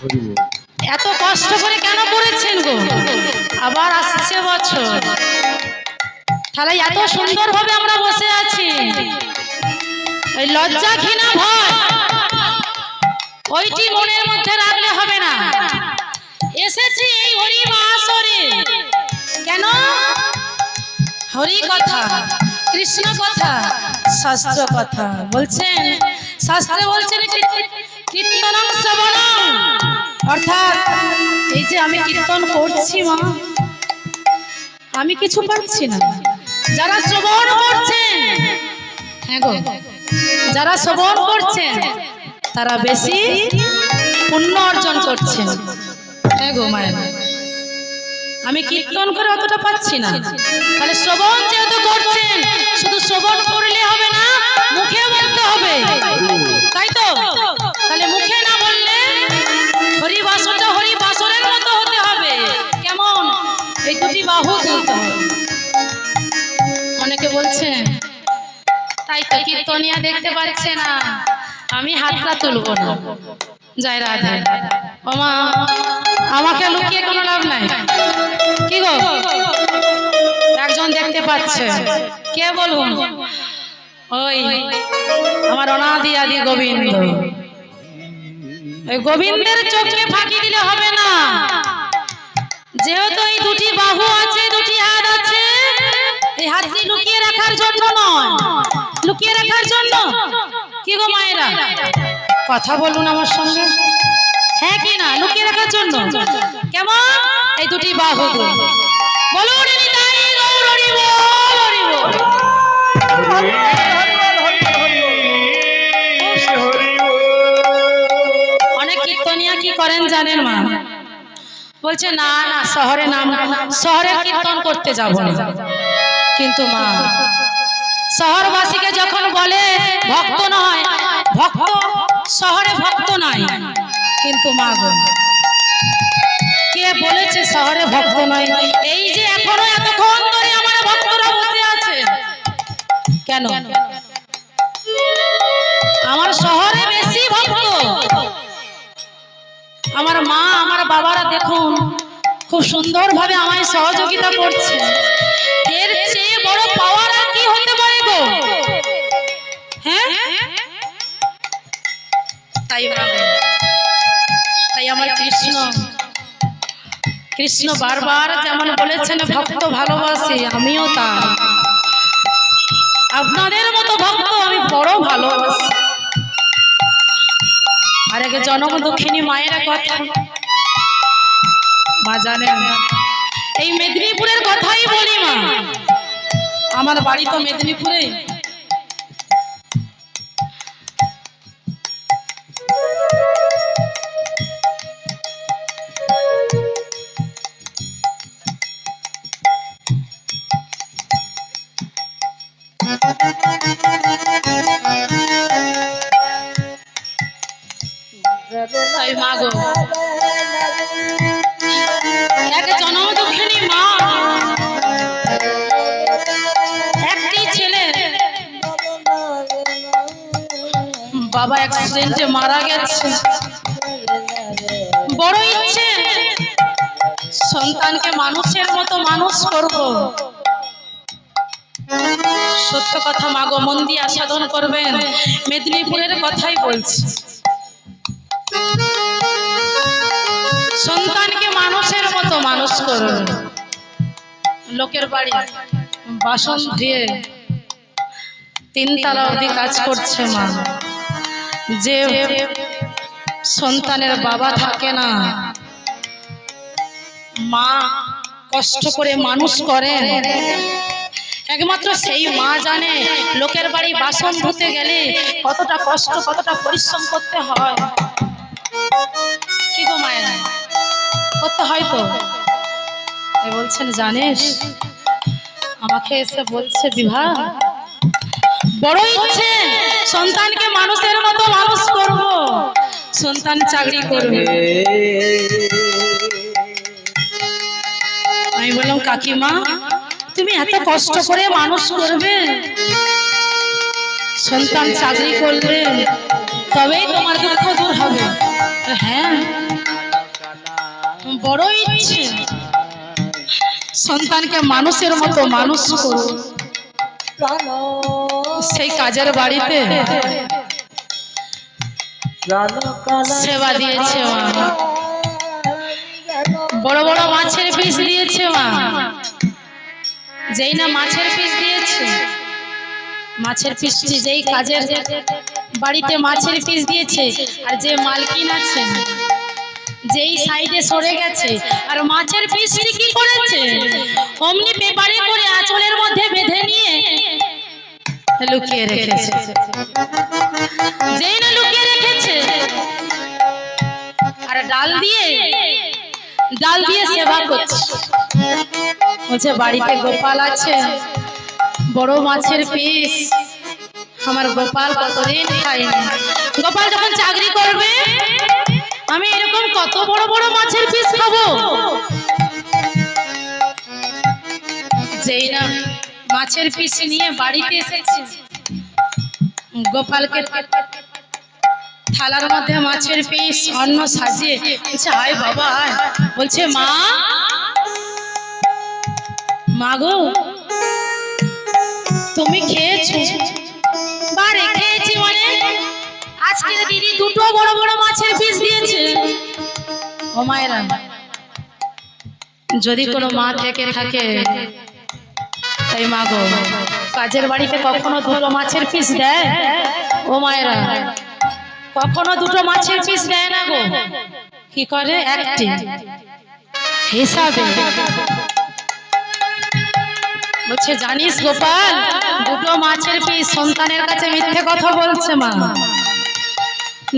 এত কষ্ট করে কেন করেছেন গো? আবার আসছে বছর। তাহলে এত সুন্দরভাবে আমরা বসে আছি। এই লজ্জা ঘৃণা ভয়। ওইটি মনের মধ্যে রাখলে হবে না। এসেছি এই হরি মহাসরে কেন? হরি কথা, কৃষ্ণ কথা, শাস্ত্র কথা। বলছেন, শাস্ত্রে বলছেন কীর্তনম শ্রবণম অর্থাৎ এই যে আমি কীর্তন করছি মা, আমি কিছু পাচ্ছি না। যারা শ্রবণ করছেন হ্যাঁ গো, যারা শ্রবণ করছেন, তারা বেশি পুণ্য অর্জন করছেন। হ্যাঁ গো মায়ের, আমি কীর্তন করে অতটা পাচ্ছি না। তাহলে শ্রবণ যেহেতু করছেন, শুধু শ্রবণ করলে হবে না মুখে বলতে হবে। তাই তো? তাহলে মুখে না বললে হরিবাসটা হরিবাসরের মতো হতে হবে। কেমন? এই দুটি বাহু তুলতে হবে অনেকে বলছেন, তাই তো কীর্তনিয়া দেখতে পাচ্ছে না। আমি হাতটা তুলবো না। জয় রাধে। ওমা, আমাকে লুকিয়ে কোনো লাভ নাই। কি গো? একজন দেখতে পাচ্ছে। কে বলুন? ওই আমার অনাদি আদি গোবিন্দ। গোবিন্দের চোখে ফাঁকি দিলে হবে না। যেহেতু এই দুটি বাহু আছে দুটি হাত আছে এই হাতটি লুকিয়ে রাখার জন্য নয়। লুকিয়ে রাখার জন্য? কি গো মায়েরা? কথা বলুন আমার সঙ্গে। হ্যাঁ কি না? লুকিয়ে রাখার জন্য? কেমন? এই দুটি বাহু। বলুন হরি বল, হরি বল। কি করেন জানেন মা? বলছে, না না, শহরে নাম শহরে কীর্তন করতে যাব কিন্তু মা, শহরবাসীকে যখন বলে, ভক্ত নয়, ভক্ত শহরে ভক্ত নাই। কিন্তু মা গো, কে বলেছে শহরে ভক্ত নয়? এই যে এখনও এতক্ষণ ধরে আমার ভক্তরা বসে আছে। কেন? আমার শহরে আমার মা, আমার বাবারা দেখুন, খুব সুন্দরভাবে আমায় সহযোগিতা করছে। এর চেয়ে বড় পাওয়ার আর কি হতে পারে গো? হ্যাঁ? তাই তাই আমার কৃষ্ণ। কৃষ্ণ বারবার যেমন বলেছেন, ভক্ত ভালোবাসি, আমিও তা। আপনাদের মতো ভক্ত আমি বড় ভালোবাসি। আগে জনম দক্ষিণী মায়েরা কথা। মা জানেন, এই মেদিনীপুরের কথাই বলি মা। আমার বাড়ি তো মেদিনীপুরে বাবা অ্যাক্সিডেন্টে মারা গেছে। বড় ইচ্ছে। সন্তানকে মানুষের মতো মানুষ করব। সত্য কথা মাগো, মন দিয়ে আস্বাদন করবেন। মেদিনীপুরের কথাই বলছি। সন্তানকে মানুষের মতো মানুষ করুন। লোকের বাড়ি বাসন ধুয়ে তিনতলা অবধি কাজ করছে মা। যে সন্তানের বাবা থাকে না, মা কষ্ট করে মানুষ করেন। একমাত্র সেই মা জানে লোকের বাড়ি বাসন ধুতে গেলে কতটা কষ্ট, কতটা পরিশ্রম করতে হয়। কি গো মায়ের, করতে হয় তো? বলছেন, জানিস, আমাকে এসে বলছে, বিভা বড় ইচ্ছে সন্তানকে মানুষের মতো মানুষ করব। সন্তান চাকরি করবে। আমি বললাম, কাকিমা, তুমি এত কষ্ট করে মানুষ করবে। সন্তান চাকরি করবে তবেই তোমার দুঃখ দূর হবে। হ্যাঁ বড় ইচ্ছে। সন্তানকে মানুষের মতো মানুষ করো। সেই কাজের বাড়িতে সেবা দিয়েছে মা। বড় বড় মাছের পিস দিয়েছে মা। যেই না মাছের পিস দিয়েছে মাছের পিসটি যেই কাজের বাড়িতে মাছের পিস দিয়েছে আর যে মালকিন আছেন যেই সাইডে সরে গেছে, আর মাছের পিসটি কি করেছে? অমনি পেপারে করে আঁচলের মধ্যে বেঁধে নিয়ে লুকিয়ে রেখেছে। যেই না লুকিয়ে রেখেছে, আর ডাল দিয়ে ডাল দিয়ে সেবা করছে। বলছে, বাড়িতে গোপাল আছে, বড় মাছের পিস। আমার গোপাল কতদিন খায়নি। গোপাল যখন চাকরি করবে আমি এরকম কত বড় বড় মাছের পিস খাব? মাছের পিস নিয়ে বাড়িতে এসেছে, গোপালকে থালার মধ্যে মাছের পিস অন্ন সাজিয়ে বলছে আয় বাবা বলছে, মা মা গো, তুমি খেয়েছো? আজকে দিদি দুটো বড় বড় মাছের পিস দিয়েছে। যদি কোনো মা থেকে থাকে তাই মা গো, কাজের বাড়িতে কখনো দুটো মাছের পিস দেয়? ও মায়েরা, কখনো দুটো মাছের পিস দেয় না গো? কি করে? একটি। হিসাবে। বলছে, জানিস গোপাল, দুটো মাছের পিস সন্তানের কাছে মিথ্যে কথা বলছে মা।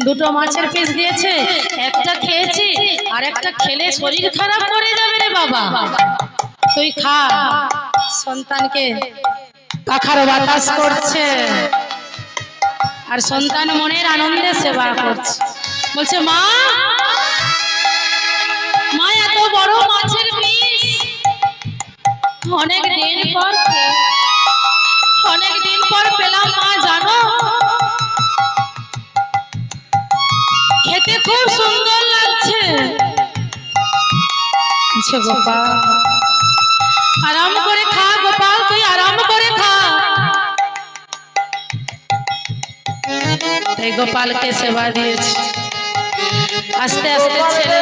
দুটো মাছের পিস দিয়েছে, একটা খেয়েছি, আর একটা খেলে শরীর খারাপ করে যাবে রে বাবা। তুই খা। সন্তানকে কাখার বাতাস করছে। আর সন্তান মনের আনন্দে সেবা করছে। বলছে, মা মা, এত বড় মাছের পিস অনেক দিন পর অনেক দিন পর পেলাম মা, জানো? খেতে খুব সুন্দর লাগছে। গোপাল। আরাম করে খা গোপাল তুই আরাম করে খা। তাই গোপালকে সেবা দিয়েছে। আস্তে আস্তে ছেলে।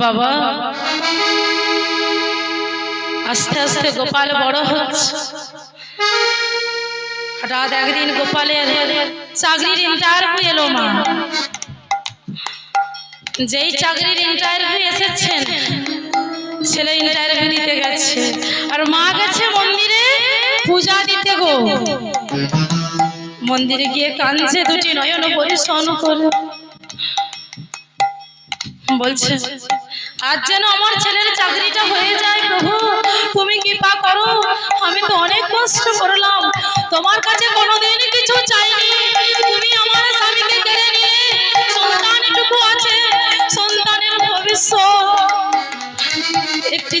বাবা আস্তে আস্তে গোপাল বড় হচ্ছে। হঠাৎ একদিন গোপালের চাকরির ইন্টারভিউ এলো মা। যেই চাকরির ইন্টারভিউ এসেছেন, ছেলে ইন্টারভিউ দিতে গেছে। আর মা গেছে মন্দিরে পূজা দিতে গো। মন্দিরে গিয়ে কাঁদছে, দুটি নয়ন পরিশন করে। বলছে, আজ যেন আমার ছেলের চাকরিটা হয়ে যায় প্রভু। তুমি কৃপা করো, আমি তো অনেক কষ্ট করলাম। তোমার কাছে কোনোদিন কিছু চাইনি। তুমি আমার স্বামীকে কেড়ে নিয়ে সন্তানটুকু আছে। একটি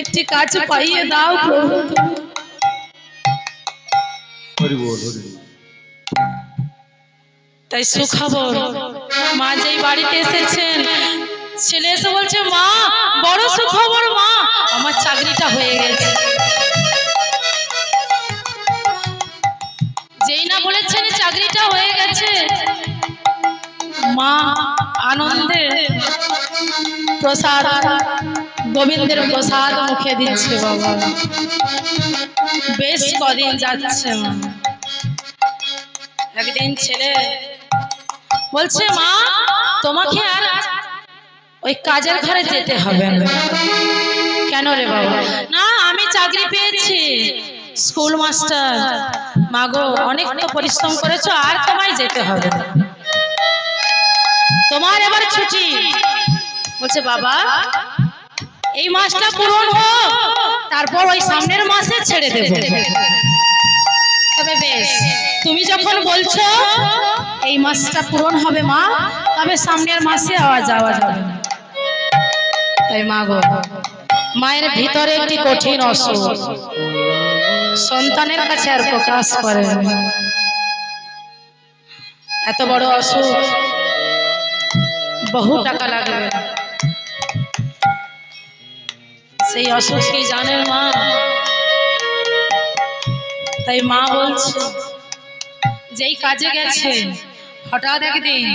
একটি কাজ পাইয়ে দাও প্রভু। তাই সুখবর মা যেই বাড়িতে এসেছেন ছেলে এসে বলছে মা বড় সুখবর মা আমার চাকরিটা হয়ে গেছে। যেই না বলেছেন চাকরিটা হয়ে গেছে। মা আনন্দে প্রসাদ। গোবিন্দের প্রসাদ মুখে দিচ্ছে বাবা। বেশ কদিন যাচ্ছে একদিন ছেলে বলছে, মা, তোমাকে আর ওই কাজের ঘরে যেতে হবে কেন রে বাবা? না, আমি চাকরি পেয়েছি, স্কুল মাস্টার। মাগো, অনেক পরিশ্রম করেছ, আর তোমায় যেতে হবে। তোমার এবার ছুটি। বলছে বাবা এই মাসটা পূরণ হোক তারপর ওই সামনের মাসে ছেড়ে দেব। তবে বেশ তুমি যখন বলছো এই মাসটা পূরণ হবে মা তবে সামনের মাসে আওয়া যাওয়া যাবে তাই মা গো মায়ের ভিতরে একটি কঠিন অসুখ। সন্তানের কাছে আর প্রকাশ করে। এত বড় অসুখ বহু টাকা লাগবে। সেই অসুখ কি জানেন মা। তাই মা বলছে, যেই কাজে গেছে, হঠাৎ একদিন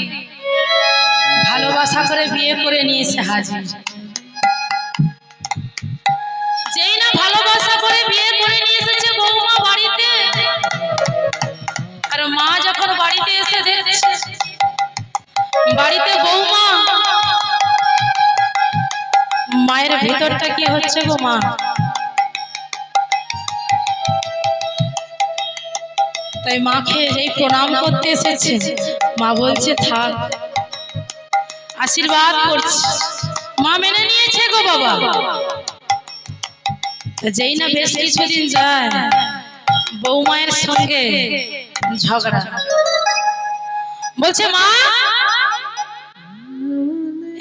ভালোবাসা করে বিয়ে করে নিয়েছে হাজির। যেই না ভালোবাসা করে বিয়ে করে নিয়ে এসেছে বৌমা বাড়িতে, আর মা যখন বাড়িতে এসে দেখছে, বাড়িতে বৌমা মায়ের ভেতরটা কি হচ্ছে গো মা? তাই মাকে এই প্রণাম করতে এসেছে, মা বলছে, থাক, আশীর্বাদ করছে। মা মেনে নিয়েছে গো বাবা। যেই না বেশ কিছুদিন যায়, বৌমায়ের সঙ্গে ঝগড়া। বলছে, মা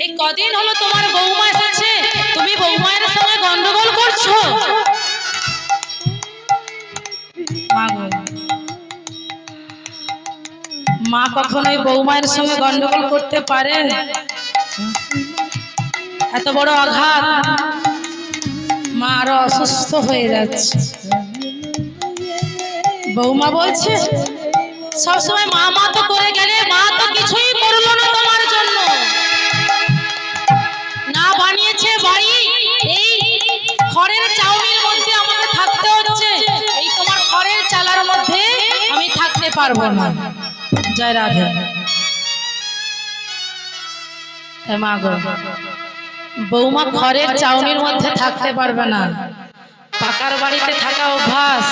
এই কদিন হলো তোমার বৌমা এসেছে। তুমি বৌমায়ের সঙ্গে গন্ডগোল করছ? মা কখনোই বৌমায়ের সঙ্গে গন্ডগোল করতে পারে? এত বড় আঘাত। মা আরও অসুস্থ হয়ে যাচ্ছে। বৌমা বলছে, সবসময় মা মা তো করে গেলে, মা তো কিছুই পারব না। জয় রাধে। বৌমা খড়ের চাউনির মধ্যে থাকতে পারবে না। পাকার বাড়িতে থাকা অভ্যাস,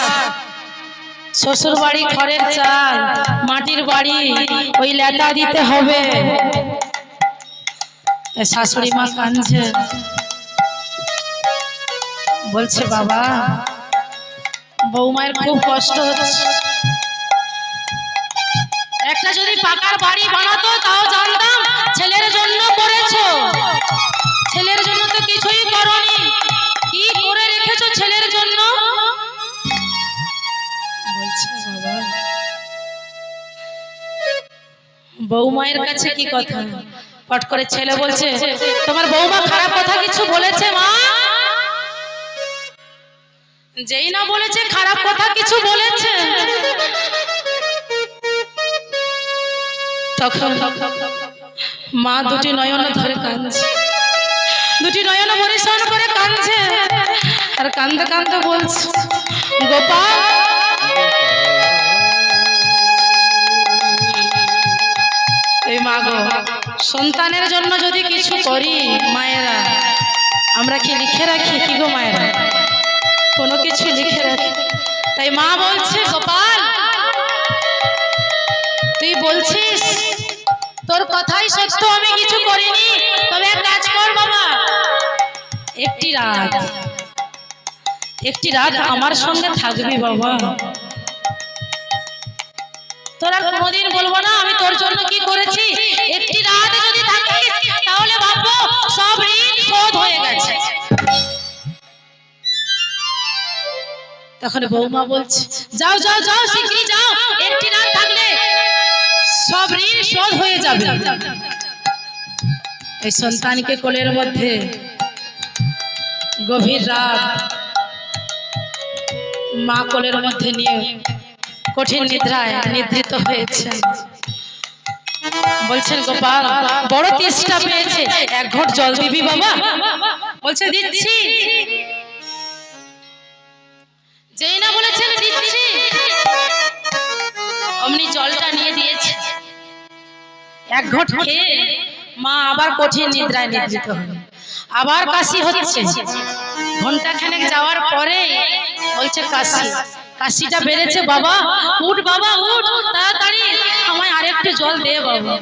শ্বশুর বাড়ি খড়ের চাল, মাটির বাড়ি, ওই লেতা দিতে হবে। শাশুড়ি মা কাঁদছে। বলছে, বাবা, বৌমায়ের খুব কষ্ট হচ্ছে। একটা যদি পাকার বাড়ি বানাতো, তাও জানতাম ছেলের জন্য করেছ। ছেলের জন্য তো কিছুই করনি। কি করে রেখেছো ছেলের জন্য? বৌমায়ের কাছে কি কথা? পট করে ছেলে বলছে, তোমার বৌমা খারাপ কথা কিছু বলেছে মা? যেই না বলেছে, খারাপ কথা কিছু বলেছে। তখন মা দুটি নয়ন ধরে কাঁদছে। দুটি নয়ন পরিশ্রম করে কাঁদছে। আর কান্দতে কান্দতে বলছে, গোপাল! এই মা সন্তানের জন্য যদি কিছু করি মায়েরা, আমরা কি লিখে রাখি? কি গো মায়েরা? কোনো কিছু লিখে রাখি। তাই মা বলছে, গোপাল! তুই বলছিস? তোর কথাই সত্য, আমি কিছু করিনি। তবে এক কাজ কর বাবা। একটি রাত। একটি রাত আমার সঙ্গে থাকবি বাবা। তোর কোনোদিন বলব না, আমি তোর জন্য কি করেছি? একটি রাত যদি থাকিস তাহলে ভাববো সব ঋণ শোধ হয়ে গেছে। তখন বৌমা বলছে, যাও যাও যাও, শিগগিরই যাও। একটি রাত সব ঋণ শোধ হয়ে যাবে। এই সন্তানকে কোলের মধ্যে গভীর রাত মা কোলের মধ্যে নিয়ে কঠিন নিদ্রায় নিদ্রিত হয়েছে। বলছেন, গোপাল, বড় তেষ্টা পেয়েছে। এক ঘট জল দিবি বাবা। বলছে, দিচ্ছি। যেই না বলেছেন, দিচ্ছি। অমনি জলটা নিয়ে দিয়েছে। এক ঘট খেয়ে মা আবার কঠিন নিদ্রায় নিদ্রিত হলো। আবার কাশি হচ্ছে। ঘণ্টা খানেক যাওয়ার পরে বলছে, কাশি, কাশিটা বেড়েছে বাবা। উঠ বাবা, উঠ, তাড়াতাড়ি। আমায় আরেকটু জল দে বাবা।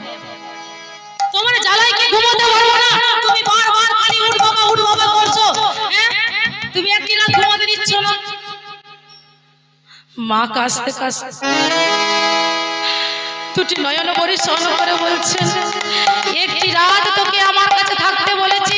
তোমার জ্বালায় কি ঘুমোতে পারব না? তুমি বারবার খালি উঠ বাবা উঠ বাবা করছ। হ্যাঁ? তুমি একদিন আর ঘুমাতে দিচ্ছ না? মা কাশতে কাশতে। দুটি নয়ন পরিচ্ছন্ন করে বলছেন একটি রাত তোকে আমার কাছে থাকতে বলেছি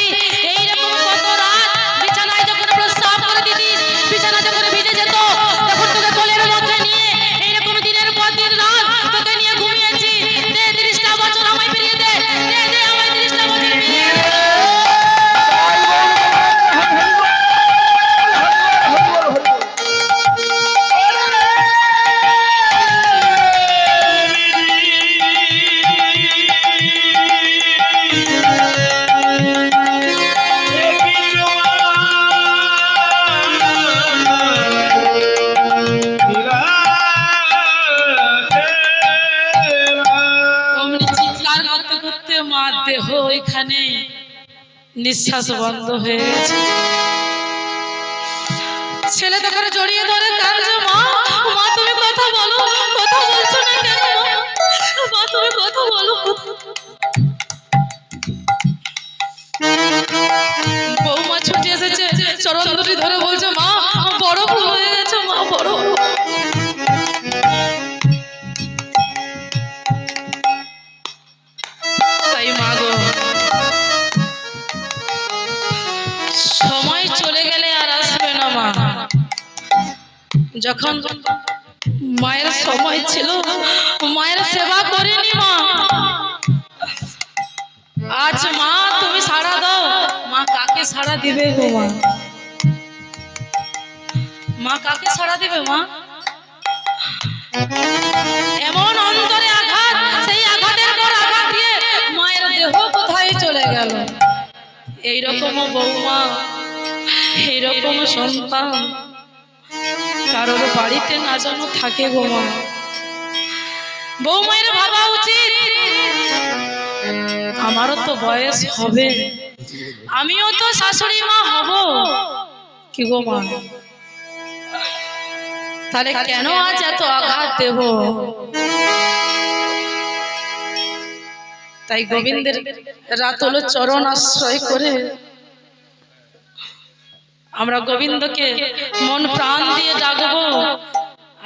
দেহ ওইখানে নিঃশ্বাস বন্ধ হয়েছে ছেলে তখন জড়িয়ে ধরে কাঁদছে, মা মা, তুমি কথা বলো, কথা বলছো না কেন? মা? মা তুমি কথা বলো। বৌমা ছুটে এসেছে, চরণ দুটি ধরে বলছে, মা, বড় ভুল হয়ে গেছে, মা, বড় যখন মায়ের সময় ছিল মায়ের সেবা করিনি মা। আজ মা তুমি সাড়া দাও। মা কাকে সাড়া দিবে গো মা? মা কাকে সাড়া দিবে মা? এমন অন্তরে আঘাত সেই আঘাতের পর আঘাত দিয়ে মায়ের দেহ কোথায় চলে গেল? এইরকম বৌমা এইরকম সন্তান। কারোর বাড়িতে না যেন থাকে গো মা। বৌমায়ের ভাবা উচিত। আমারও তো বয়স হবে। আমিও তো শাশুড়ি মা হব। কি গো মা? তাহলে কেন আজ এত আঘাত দেব? তাই গোবিন্দের রাত হলো চরণ আশ্রয় করে আমরা গোবিন্দকে মন প্রাণ দিয়ে ডাকবো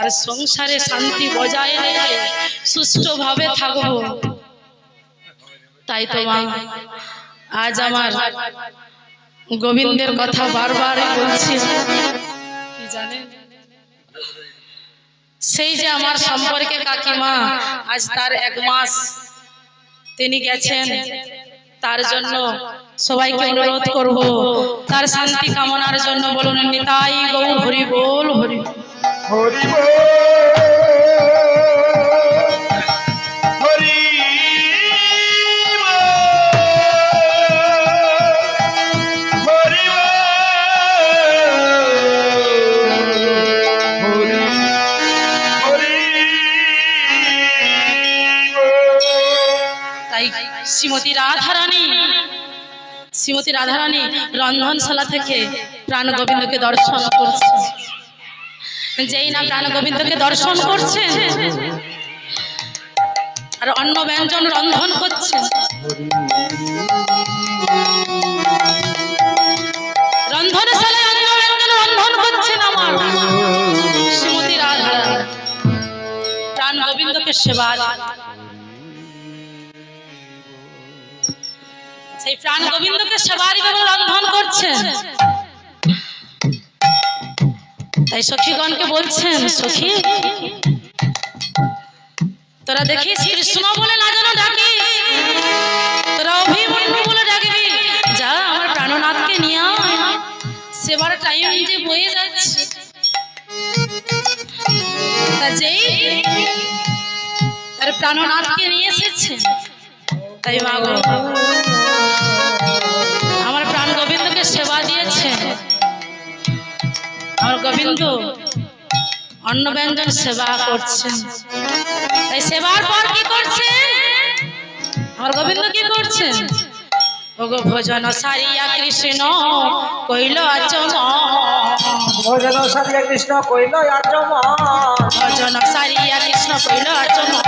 আর সংসারে শান্তি বজায় রেখে সুষ্ঠুভাবে থাকব। তাই তো মা, আজ আমার গোবিন্দের কথা বারবার বলছি। কি জানেন? সেই যে আমার সম্পর্কে কাকিমা, আজ তার এক মাস তিনি গেছেন। তার জন্য সবাইকে অনুরোধ করব তার শান্তি কামনার জন্য বলুন নিতাই গৌ হরি বল হরি হরি বল। শ্রীমতী রাধারানী রন্ধনশালা থেকে প্রাণ গোবিন্দকে দর্শন করছে। যেই না প্রাণ গোবিন্দকে দর্শন করছে, আর অন্য ব্যঞ্জন রন্ধন করছে। রন্ধনশালায় আমার প্রাণ গোবিন্দকে সেবা সেই প্রাণ গোবিন্দকে সেবার এবং রন্ধন করছেন তাই সখীগণকে বলছেন, সখী, তোরা দেখিস কৃষ্ণ বলে না যেন ডাকিস তোরা অভিমন্যু বলে ডাকবি যা আমার প্রাণনাথকে নিয়ে আয়। সেবার টাইম যে বয়ে যাচ্ছে। তা যেই তার প্রাণনাথকে নিয়ে এসেছে। তাই মা গো আমার গোবিন্দ অন্ন ব্যঞ্জন সেবা করছেন। তাই সেবার পর কি করছে আমার গোবিন্দ কি করছেন? ওগো ভোজন সারিয়া কৃষ্ণ কইল আচমন ভোজন সারিয়া কৃষ্ণ কইল আচমন ভজন সারিয়া কৃষ্ণ কইল আচমন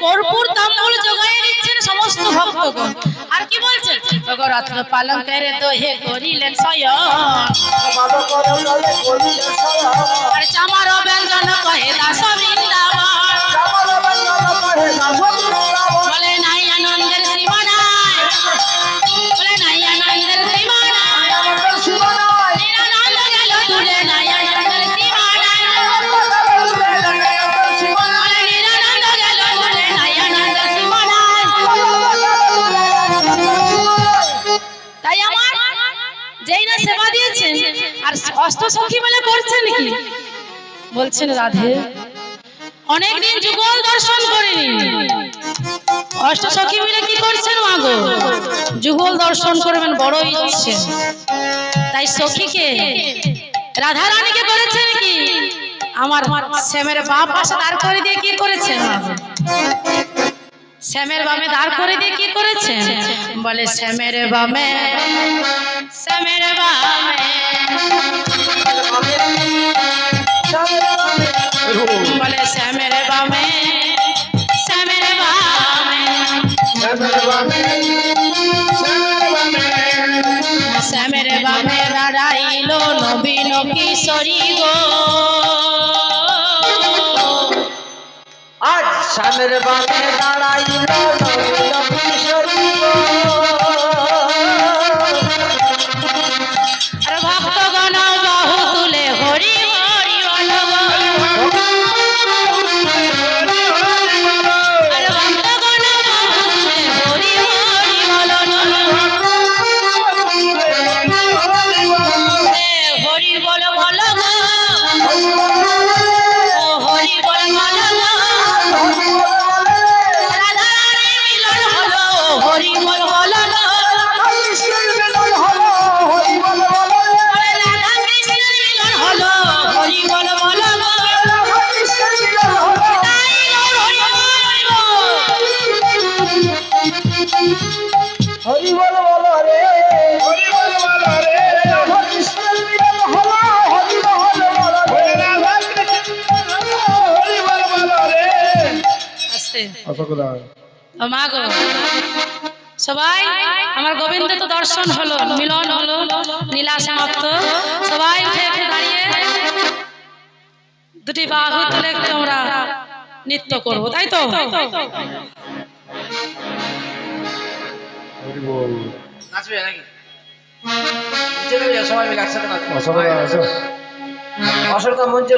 কর্পূর তাম্বুল জোগায় দিচ্ছেন সমস্ত ভক্তগণ আর কি বলছেন করে তো হে করিলেন স্বয়ং। আর চামার ব্যঞ্জন কহে দাস বৃন্দাবন। বলে নাই আনন্দের আর অষ্ট সখী বলে করছেন কি? বলছেন রাধে, অনেকদিন যুগল দর্শন করিনি। অষ্ট সখী মিলে কি করছেন মাগো যুগল দর্শন করবেন বড় ইচ্ছে। তাই সখীকে রাধা রানীকে করেছেন কি? আমার শ্যামের বাপ পাশে দাঁড় করে দিয়ে কি করেছেন শ্যামের বামে দাঁড় করে দিয়ে কি করেছেন? বলে শ্যামের বামে শ্যামের বামে। বলে শ্যামের বামে শ্যামের বামে। শ্যামের বামে দাঁড়াইল নবীন কিশোরী গো। স্বামীর বামে দাঁড়াইল মা গো। সবাই আমার গোবিন্দ তো দর্শন হলো মিলন হলো নীলা সমাপ্ত সবাই উঠে দাঁড়িয়ে। দুটি বাহু তুলে একটু আমরা নৃত্য করব তাই তো? নাচবে নাকি? সবাই মিলে একসাথে নাচবে। অসুবিধা মঞ্চে